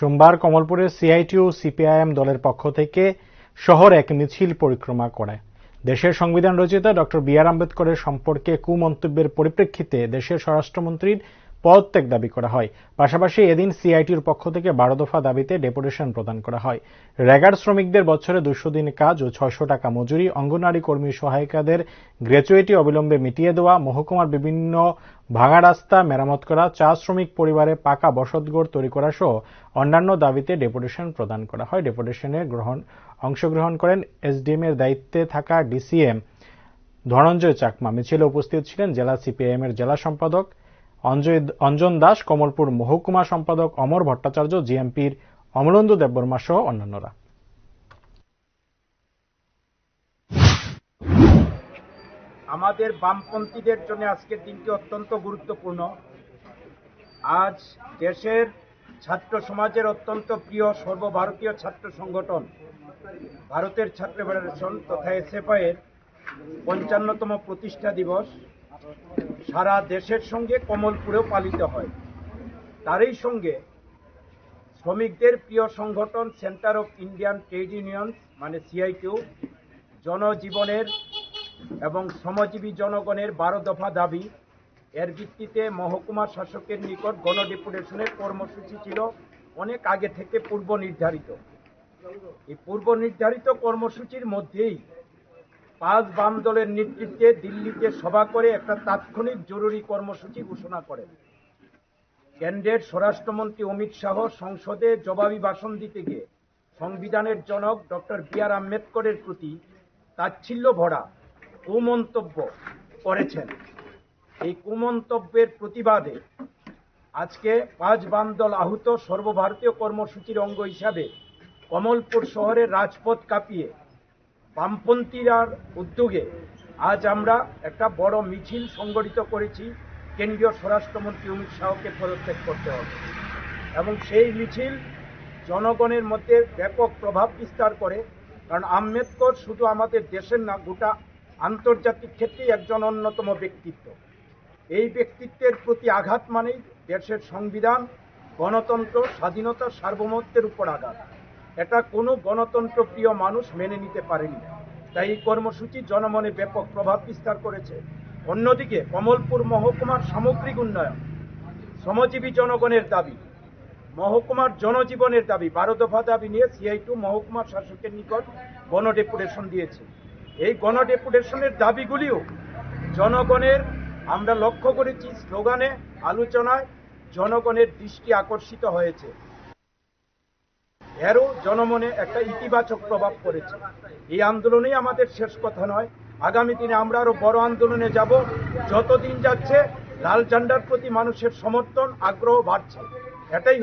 সোমবার কমলপুরে সিআইটি ও সিপিআইএম দলের পক্ষ থেকে শহর এক মিছিল পরিক্রমা করে। দেশের সংবিধান রচয়িতা ডক্টর বি আর আম্বেদকরের সম্পর্কে কুমন্তব্যের পরিপ্রেক্ষিতে দেশের স্বরাষ্ট্রমন্ত্রীর পদত্যাগ দাবি করা হয়। পাশাপাশি এদিন সিআইটির পক্ষ থেকে বারো দফা দাবিতে ডেপুটেশন প্রদান করা হয়। রেগার শ্রমিকদের বছরে দুশো দিন কাজ ও ছয়শো টাকা মজুরি, অঙ্গনারী কর্মী সহায়িকাদের গ্র্যাচুইটি অবিলম্বে মিটিয়ে দেওয়া, মহকুমার বিভিন্ন ভাঙা রাস্তা মেরামত করা, চা শ্রমিক পরিবারে পাকা বসতঘর তৈরি করা সহ অন্যান্য দাবিতে ডেপুটেশন প্রদান করা হয়। ডেপুটেশনে গ্রহণ, অংশগ্রহণ করেন এসডিএম এর দায়িত্বে থাকা ডিসিএম ধনঞ্জয় চাকমা। মিছিলে উপস্থিত ছিলেন জেলা সিপিআইএম এর জেলা সম্পাদক অঞ্জন দাস, কমলপুর মহকুমা সম্পাদক অমর ভট্টাচার্য, জিএমপির অমলেন্দু দেববর্মা সহ অন্যান্যরা। আমাদের বামপন্থীদের জন্য আজকের দিনটি অত্যন্ত গুরুত্বপূর্ণ। আজ দেশের ছাত্র সমাজের অত্যন্ত প্রিয় সর্বভারতীয় ছাত্র সংগঠন, ভারতের ছাত্র ফেডারেশন তথা এসএফআইয়ের পঞ্চান্নতম প্রতিষ্ঠা দিবস। সারা দেশের সঙ্গে কমলপুরেও পালিত হয়। তারই সঙ্গে শ্রমিকদের প্রিয় সংগঠন Centre of Indian Trade Unions মানে সিআইটিউ জনজীবনের এবং শ্রমজীবী জনগণের বারো দফা দাবি। এর ভিত্তিতে মহকুমা শাসকের নিকট গণডেপুটেশনের কর্মসূচি ছিল অনেক আগে থেকে পূর্ব নির্ধারিত এই পূর্ব নির্ধারিত কর্মসূচির মধ্যেই পাঁচ বাম দলের নেতৃত্বে দিল্লিতে সভা করে একটা তাৎক্ষণিক জরুরি কর্মসূচি ঘোষণা করেন। কেন্দ্রের স্বরাষ্ট্রমন্ত্রী অমিত শাহ সংসদে জবাবি ভাষণ দিতে গিয়ে সংবিধানের জনক ডক্টর বি আর আম্বেদকরের প্রতি তাচ্ছিল্য ভরা কুমন্তব্য করেছেন। এই কুমন্তব্যের প্রতিবাদে আজকে পাঁচ বাম দল আহত সর্বভারতীয় কর্মসূচির অঙ্গ হিসাবে কমলপুর শহরের রাজপথ কাঁপিয়ে বামপন্থীরার উদ্যোগে আজ আমরা একটা বড় মিছিল সংগঠিত করেছি। কেন্দ্রীয় স্বরাষ্ট্রমন্ত্রী অমিত শাহকে পদত্যাগ করতে হবে। এবং সেই মিছিল জনগণের মধ্যে ব্যাপক প্রভাব বিস্তার করে, কারণ আম্বেদকর শুধু আমাদের দেশের না, গোটা আন্তর্জাতিক ক্ষেত্রেই একজন অন্যতম ব্যক্তিত্ব। এই ব্যক্তিত্বের প্রতি আঘাত মানেই দেশের সংবিধান, গণতন্ত্র, স্বাধীনতা, সার্বভৌমত্বের উপর আঘাত। এটা কোনো গণতন্ত্র প্রিয় মানুষ মেনে নিতে পারেনি। তাই এই কর্মসূচি জনমনে ব্যাপক প্রভাব বিস্তার করেছে। অন্যদিকে কমলপুর মহকুমার সামগ্রিক উন্নয়ন, শ্রমজীবী জনগণের দাবি, মহকুমার জনজীবনের দাবি বারো দফা দাবি নিয়ে সিআই টু মহকুমার শাসকের নিকট গণডেপুটেশন দিয়েছে। এই গণডেপুটেশনের দাবিগুলিও জনগণের, আমরা লক্ষ্য করেছি, স্লোগানে, আলোচনায় জনগণের দৃষ্টি আকর্ষিত হয়েছে। এরও জনমনে একটা ইতিবাচক প্রভাব পড়েছে। এই আন্দোলনেই আমাদের শেষ কথা নয়। আগামী দিনে আমরা আরও বড় আন্দোলনে যাব। যতদিন যাচ্ছে, লাল ঝান্ডার প্রতি মানুষের সমর্থন, আগ্রহ বাড়ছে। এটাই